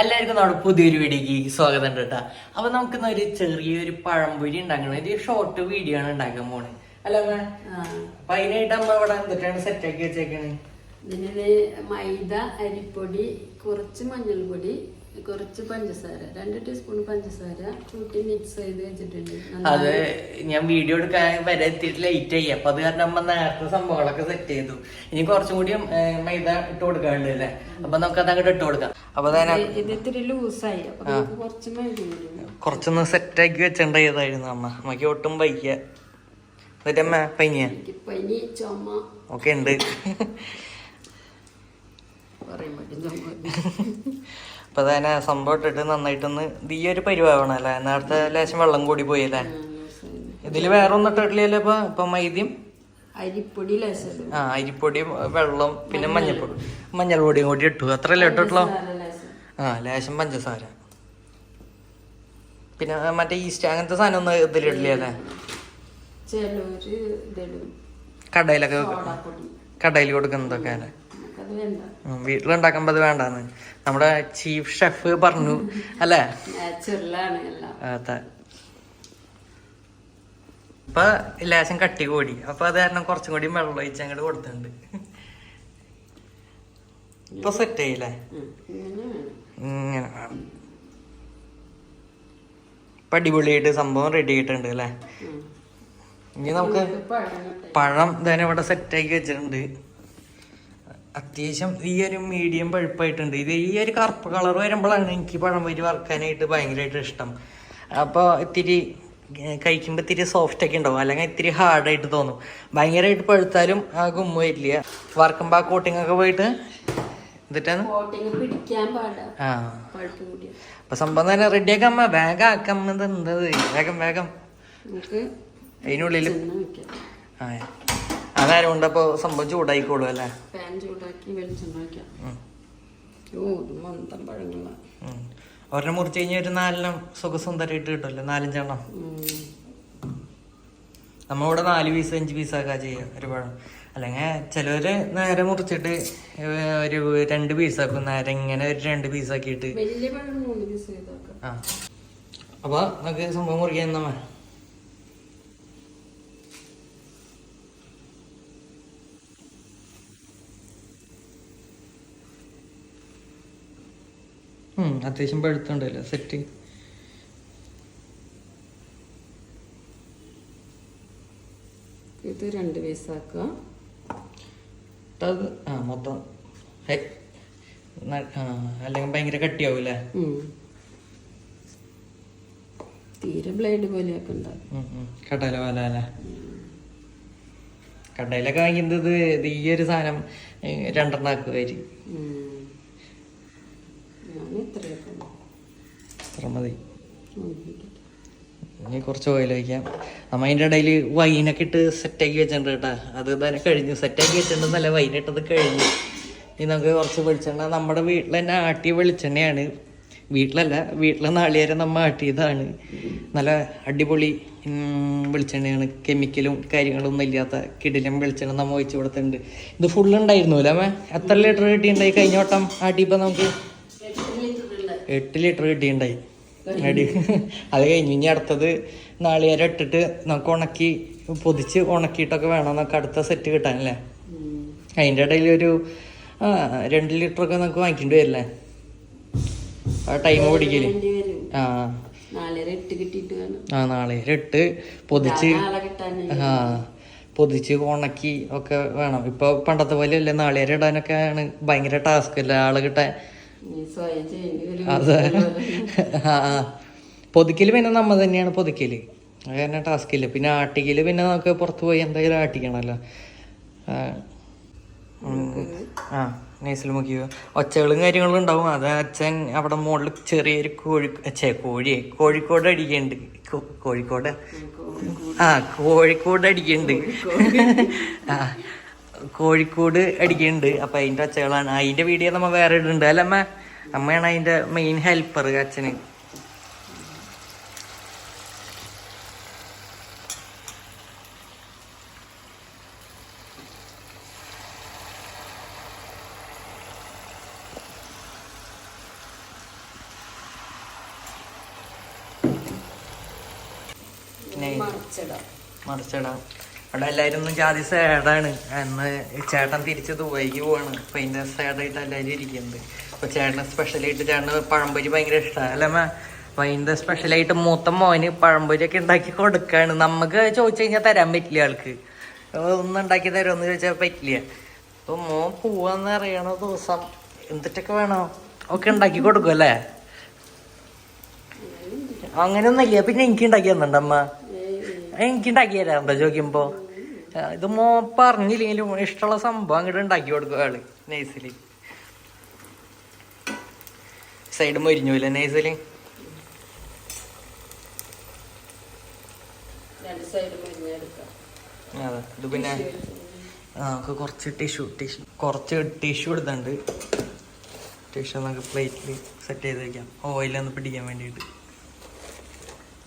എല്ലാവർക്കും നമ്മുടെ പുതിയൊരു വീഡിയോക്ക് സ്വാഗതം കേട്ടാ. അപ്പൊ നമുക്കിന്ന് ഒരു ചെറിയൊരു പഴംപൊരി ഉണ്ടാക്കണം. ഒരു ഷോർട്ട് വീഡിയോ ആണ് ഉണ്ടാക്കാൻ പോണേ. അല്ല അപ്പൊ അതിനായിട്ട് അമ്മ ഇവിടെ എന്തൊക്കെയാണ് സെറ്റ് ആക്കി വെച്ചേക്കണേ? ഇതിന് മൈദ അരിപ്പൊടി കുറച്ച് മഞ്ഞൾപ്പൊടി കുറച്ച് പഞ്ചസാര രണ്ട് ടീസ്പൂൺ പഞ്ചസാര കൂട്ടി മിക്സ് ചെയ്ത് വെച്ചിട്ടുണ്ട്. അത് ഞാൻ വീഡിയോ എടുക്കാൻ വരെ എത്തിയിട്ട് ലേറ്റ് ആയി. അപ്പൊ അത് കാരണം അമ്മ നേരത്തെ സംഭവങ്ങളൊക്കെ സെറ്റ് ചെയ്തു. ഇനി കുറച്ചും കൂടി മൈദ ഇട്ട് കൊടുക്കാണ്ട് അല്ലേ? അപ്പൊ നമുക്ക് അത് അങ്ങോട്ട് ഇട്ട് കൊടുക്കാം. അപ്പൊ ഇത് ഇത്തിരി ലൂസായി കുറച്ച് കുറച്ചൊന്ന് സെറ്റ് ആക്കി വെച്ചേണ്ട ചെയ്തായിരുന്നു അമ്മ? അമ്മയ്ക്ക് ഒട്ടും വൈകിയ എന്നിട്ട് അമ്മ പനിയ? പനി ചുമ. ഒക്കെ ഉണ്ട്. പറയാൻ ചുമ. അപ്പൊ തന്നെ സംഭവം ഇട്ടിട്ട് നന്നായിട്ടൊന്ന് ഈ ഒരു പരിവാവണം അല്ലേ നേരത്തെ ലേശം വെള്ളം കൂടി പോയി അല്ലേ ഇതിൽ ഇതിൽ വേറെ ഒന്നും ഇട്ടിട്ടില്ലല്ലോ ഇപ്പൊ? ഇപ്പൊ മൈദ്യം? അരിപ്പൊടി ആ അരിപ്പൊടിയും വെള്ളം പിന്നെ മഞ്ഞൾപ്പൊടി. മഞ്ഞൾപ്പൊടിയും കൂടി ഇട്ടു. അത്രല്ലേ ഇട്ടിട്ടുള്ളൂ? ആ ലേശം പഞ്ചസാര. പിന്നെ മറ്റേ ഈസ്റ്റ് അങ്ങനത്തെ സാധനം ഒന്നും ഇതിലിടില്ല അല്ലേ കടയിലൊക്കെ കടയിൽ കൊടുക്കുന്നതൊക്കെ അല്ലേ വീട്ടിലുണ്ടാക്കുമ്പോ അത് വേണ്ടാന്ന്. നമ്മുടെ ചീഫ് ഷെഫ് പറഞ്ഞു അല്ലേ? അതെ. ഇപ്പൊ ലേശം കട്ടി കൂടി. അപ്പൊ അത് കാരണം കുറച്ചും കൂടി വെള്ളം ഒഴിച്ച് അങ്ങോട്ട് കൊടുത്തുണ്ട് ഇപ്പൊ സെറ്റ് ആയില്ലേ ഇങ്ങനെ. ഇപ്പൊ അടിപൊളിയായിട്ട് സംഭവം റെഡി ആയിട്ടുണ്ട് അല്ലേ? ഇനി നമുക്ക് പഴം ഇതന്നെ ഇവിടെ സെറ്റ് ആക്കി വെച്ചിട്ടുണ്ട്. അത്യാവശ്യം ഈ ഒരു മീഡിയം പഴുപ്പായിട്ടുണ്ട്. ഇത് ഈ ഒരു കറുപ്പ് കളർ വരുമ്പോഴാണ് എനിക്ക് പഴം പൊരി വറുക്കാനായിട്ട് ഭയങ്കരമായിട്ട് ഇഷ്ടം. അപ്പോൾ ഇത്തിരി കഴിക്കുമ്പോൾ ഇത്തിരി സോഫ്റ്റ് ഒക്കെ ഉണ്ടാവും. അല്ലെങ്കിൽ ഇത്തിരി ഹാർഡായിട്ട് തോന്നും. ഭയങ്കരമായിട്ട് പഴുത്താലും ആ ഗുമ്മ വരില്ല. വറുക്കുമ്പോൾ ആ കോട്ടിംഗ് ഒക്കെ പോയിട്ട് എന്നിട്ടാണ്? ആ. അപ്പൊ സംഭവം തന്നെ റെഡിയാക്കാൻ അമ്മ വേഗം ആക്കാം. എന്തത് വേഗം വേഗം. അതിനുള്ളിൽ ചെന്ന് അതാരും കൊണ്ടപ്പോൾ സംഭവം ചൂടായിക്കോളൂ അല്ലേ? പാൻ ചൂടാക്കി വെളിച്ചെണ്ണ വെക്കാം ഉം. ഓ ഇത് മന്ദം പഴങ്ങളാ. ഉം. ഒരെണ്ണം മുറിച്ച് കഴിഞ്ഞാൽ ഒരു നാലെണ്ണം സുഖസുന്ദരമായിട്ട് കിട്ടുമല്ലോ നാലഞ്ചെണ്ണം. നമ്മളിവിടെ നാല് പീസ് അഞ്ച് പീസൊക്കെ ചെയ്യുക ഒരു പഴം. അല്ലെങ്കിൽ ചിലവര് നേരെ മുറിച്ചിട്ട് ഒരു രണ്ട് പീസ് ആക്കും. നേരെ ഇങ്ങനെ ഒരു രണ്ട് പീസാക്കിയിട്ട് പീസ് ആ. അപ്പൊ നമുക്ക് സംഭവം മുറിക്കാൻ നമ്മ അത്യാവശ്യം പഴുത്തുണ്ടല്ലോ സെറ്റ് ഇത് രണ്ട് പീസാക്കുക അത് ആ മൊത്തം. അല്ലെങ്കിൽ ഭയങ്കര കട്ടിയാവൂലേ തീരെ ബ്ലേഡ് പോലെയൊക്കെ ഉണ്ടാകും. കടല പോലെ അല്ലേ? കടയിലൊക്കെ വാങ്ങിക്കുന്നത് ഈ ഒരു സാധനം ഏ, രണ്ടെണ്ണം ആക്കുമായിരിക്കും ഞാൻ ഇത്രയൊക്കെ. അത്ര മതി. ഇനി കുറച്ച് ഓയിൽ വയ്ക്കാം നമ്മ അതിന്റെ ഇടയിൽ വൈനൊക്കെ ഇട്ട് സെറ്റാക്കി വെച്ചിട്ടുണ്ട് കേട്ടാ. അത് തന്നെ കഴിഞ്ഞു. സെറ്റാക്കി വെച്ചിട്ടുണ്ടെന്നല്ല വൈനിട്ടത് കഴിഞ്ഞു. ഇനി നമുക്ക് കുറച്ച് വെളിച്ചെണ്ണ. നമ്മുടെ വീട്ടിൽ തന്നെ ആട്ടിയ വെളിച്ചെണ്ണയാണ്. വീട്ടിലല്ല വീട്ടിലെ നാളികേരം നമ്മൾ ആട്ടിയതാണ്. നല്ല അടിപൊളി വെളിച്ചെണ്ണയാണ്. കെമിക്കലും കാര്യങ്ങളൊന്നും ഇല്ലാത്ത കിടിലം വെളിച്ചെണ്ണ നമ്മൾ ഒഴിച്ചു കൊടുത്തിട്ടുണ്ട്. ഇത് ഫുള്ള് ഉണ്ടായിരുന്നു അല്ലേ അമ്മ? എത്ര ലിറ്റർ കിട്ടിയിട്ടുണ്ടായി കഴിഞ്ഞ വട്ടം ആട്ടിയപ്പോൾ നമുക്ക്. എട്ട് ലിറ്റർ കിട്ടിയിട്ടുണ്ടായി. അടി. അത് കഴിഞ്ഞു ഇനി അടുത്തത് നാളികേരം ഇട്ടിട്ട് നമുക്ക് ഉണക്കി പൊതിച്ച് ഉണക്കിയിട്ടൊക്കെ വേണം നമുക്ക് അടുത്ത സെറ്റ് കിട്ടാനല്ലേ. അതിന്റെ ഇടയിൽ ഒരു രണ്ട് ലിറ്റർ ഒക്കെ നമുക്ക് വാങ്ങിക്കേണ്ടി വരില്ലേ? ആ ടൈം പിടിക്കൽ. ആ. ആ നാളെ ഇട്ട് പൊതിച്ച് ആ പൊതിച്ച് ഉണക്കി ഒക്കെ വേണം. ഇപ്പൊ പണ്ടത്തെ പോലെ അല്ലേ നാളികേരം ഇടാനൊക്കെ ആണ് ഭയങ്കര ടാസ്ക് അല്ലേ? ആൾ കിട്ടാൻ അതെ. ആ. പൊതിക്കൽ പിന്നെ നമ്മ തന്നെയാണ് പൊതിക്കൽ. അത് തന്നെ ടാസ്ക് ഇല്ല പിന്നെ ആട്ടിക്കൽ പിന്നെ നമുക്ക് പുറത്ത് പോയി എന്തായാലും ആട്ടിക്കണല്ലോ. ആ. നൈസിൽ മുക്കിയോ ഒച്ചകളും കാര്യങ്ങളും ഉണ്ടാവും. അത് അച്ഛൻ അവിടെ മുകളിൽ ചെറിയൊരു കോഴി ഛേ കോഴിയെ കോഴിക്കോട് അടിക്കുന്നുണ്ട് കോഴിക്കോട്? ആ കോഴിക്കോട് അടിക്കുന്നുണ്ട് ആ. കോഴിക്കോട് അടിക്കുന്നുണ്ട്. അപ്പൊ അതിന്റെ അച്ഛകളാണ്. അതിന്റെ വീഡിയോ നമ്മൾ വേറെ ഇടുന്നുണ്ട്. അല്ല അമ്മ അമ്മയാണ് അതിന്റെ മെയിൻ ഹെൽപ്പർ അച്ഛന്. മറിച്ചിടാം. മറിച്ചിടാം. അവിടെ എല്ലാവരും ഒന്നും ജാതി സേഡാണ് അന്ന് ചേട്ടൻ തിരിച്ച് ദുബൈക്ക് പോവാണ്. അപ്പൊ അതിന്റെ സേഡായിട്ട് എല്ലാവരും ഇരിക്കുന്നത് അപ്പൊ ചേട്ടന് സ്പെഷ്യലായിട്ട് ചേട്ടന് പഴംപൊരി ഭയങ്കര ഇഷ്ടമാണ് അല്ല മാ അപ്പൊ അതിന്റെ സ്പെഷ്യലായിട്ട് മൂത്ത മോന് പഴംപൊരി ഒക്കെ ഉണ്ടാക്കി കൊടുക്കാണ്. നമുക്ക് ചോദിച്ചു കഴിഞ്ഞാൽ തരാൻ പറ്റില്ല ആൾക്ക്. ഒന്നും ഉണ്ടാക്കി തരുമെന്ന് ചോദിച്ചാൽ പറ്റില്ല. അപ്പൊ മോൻ പോവാന്ന് അറിയണ ദിവസം എന്തിട്ടൊക്കെ വേണോ ഒക്കെ ഉണ്ടാക്കി കൊടുക്കും അല്ലേ? അങ്ങനെയൊന്നുമില്ല. പിന്നെ എനിക്ക് ഉണ്ടാക്കി തന്നിട്ടമ്മ എനിക്ക് ഉണ്ടാക്കി എന്താ ചോദിക്കുമ്പോ? ഇത് മോ പറഞ്ഞില്ലെങ്കിലും ഇഷ്ടമുള്ള സംഭവം അങ്ങോട്ട് ഉണ്ടാക്കി കൊടുക്കും ആൾ നൈസിൽ സൈഡ് മരിഞ്ഞൂല നെയ്സിൽ? അതെ ഇത് പിന്നെ നമുക്ക് കുറച്ച് ടിഷ്യൂ ടിഷ്യൂ കുറച്ച് ടിഷ്യൂ എടുത്തുണ്ട് ടിഷ്യൂ നമുക്ക് പ്ലേറ്റിൽ സെറ്റ് ചെയ്ത് വെക്കാം. ഓയിലൊന്ന് പിടിക്കാൻ വേണ്ടിയിട്ട്.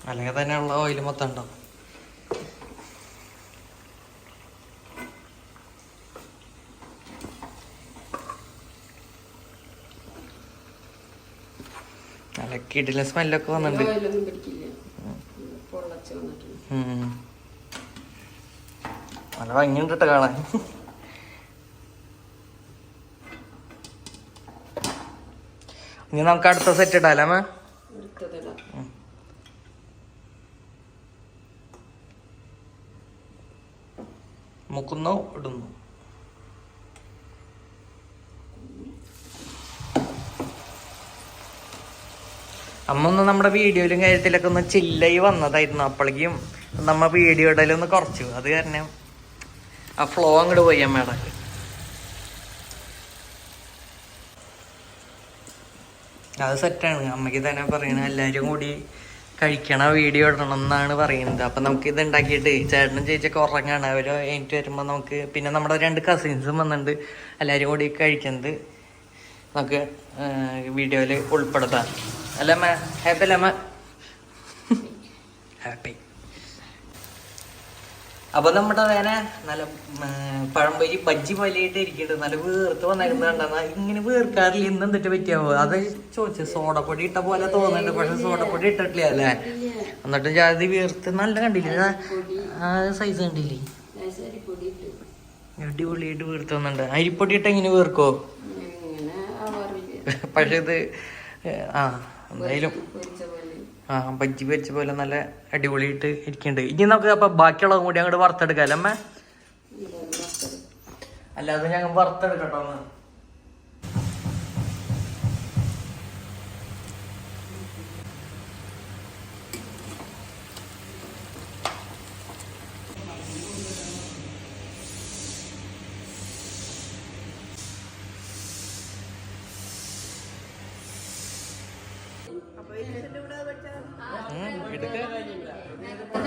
അല്ലെങ്കിൽ തന്നെയുള്ള ഓയിൽ മൊത്തം ഉണ്ടാവും. നല്ല കിടില സ്മെല്ലൊക്കെ വന്നിട്ടുണ്ട്. ഉം. നല്ല ഭംഗിയുണ്ട് കേട്ടോ കാണാൻ. ഇനി നമുക്ക് അടുത്ത സെറ്റ് ഇടാല്ലേ അമ്മ എടുത്തതിടാം മുക്കുന്നു ഇടുന്നു. അമ്മ ഒന്ന് നമ്മുടെ വീഡിയോയിലും കാര്യത്തിലൊക്കെ ഒന്ന് ചില്ലായി വന്നതായിരുന്നു. അപ്പോഴേക്കും നമ്മ വീഡിയോ ഇടലൊന്ന് കുറച്ചു. അത് കാരണം ആ ഫ്ലോ അങ്ങോട്ട് പോയി അമ്മയുടെ അത് സെറ്റാണ് അമ്മയ്ക്ക് തന്നെ പറയണ എല്ലാവരും കൂടി കഴിക്കണ വീഡിയോ ഇടണം എന്നാണ് പറയുന്നത്. അപ്പൊ നമുക്ക് ഇത് ഉണ്ടാക്കിയിട്ട് ചേട്ടനും ചേച്ചിയൊക്കെ ഉറങ്ങാണ്. അവർ എനിക്ക് വരുമ്പോ നമുക്ക് പിന്നെ നമ്മുടെ രണ്ട് കസിൻസും വന്നിട്ടുണ്ട് എല്ലാവരും കൂടി കഴിക്കുന്നത് നമുക്ക് വീഡിയോയിൽ ഉൾപ്പെടുത്താം. അല്ല അമ്മ ഹാപ്പി അല്ല അമ്മ? ഹാപ്പി. അപ്പൊ നമ്മുടെ വേന നല്ല പഴംപൊരി ബജ്ജി പോലെയായിട്ട് ഇരിക്കുന്നുണ്ട് നല്ല വീർത്ത് വന്നിരുന്നുണ്ടെന്നാ ഇങ്ങനെ വീർക്കാറില്ല. ഇന്ന് എന്നിട്ട് പറ്റിയാവോ? അത് ചോദിച്ചു. സോഡപ്പൊടി ഇട്ട പോലെ തോന്നുന്നുണ്ട്. പക്ഷെ സോഡപ്പൊടി ഇട്ടിട്ടില്ല അല്ലേ? എന്നിട്ട് ജാതി വീർത്ത് നല്ല കണ്ടില്ലേ? ആ സൈസ് കണ്ടില്ലേ? അടിപൊളിയായിട്ട് വീർത്ത് വന്നിട്ടുണ്ട്. അരിപ്പൊടി ഇട്ട് എങ്ങനെ വീർക്കോ? പക്ഷെ ഇത് ആ എന്തായാലും ആ ബജ്ജി പൊരിച്ച പോലെ നല്ല അടിപൊളിയായിട്ട് ഇരിക്കുന്നുണ്ട്. ഇനി നമുക്ക് അപ്പൊ ബാക്കിയുള്ളതും കൂടി അങ്ങോട്ട് വറുത്തെടുക്കാം അല്ലേ. അല്ലാതെ ഞങ്ങൾ വറുത്തെടുക്കട്ടോ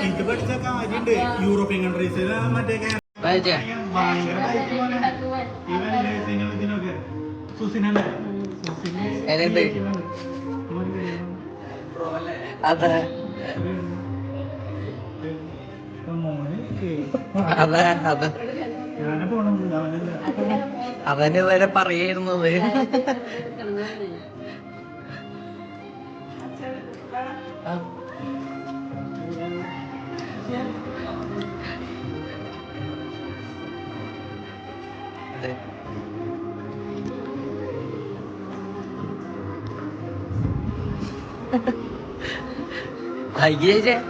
ഇത് പഠിച്ച കാര്യണ്ട് യൂറോപ്യൻ കൺട്രീസിൽ മറ്റേ ഇതിനൊക്കെ. സുസിനല്ലേ? അതെ അതെ. അതെ. അതന്നെ വരെ പറയായിരുന്നത്. はいギレイじゃ。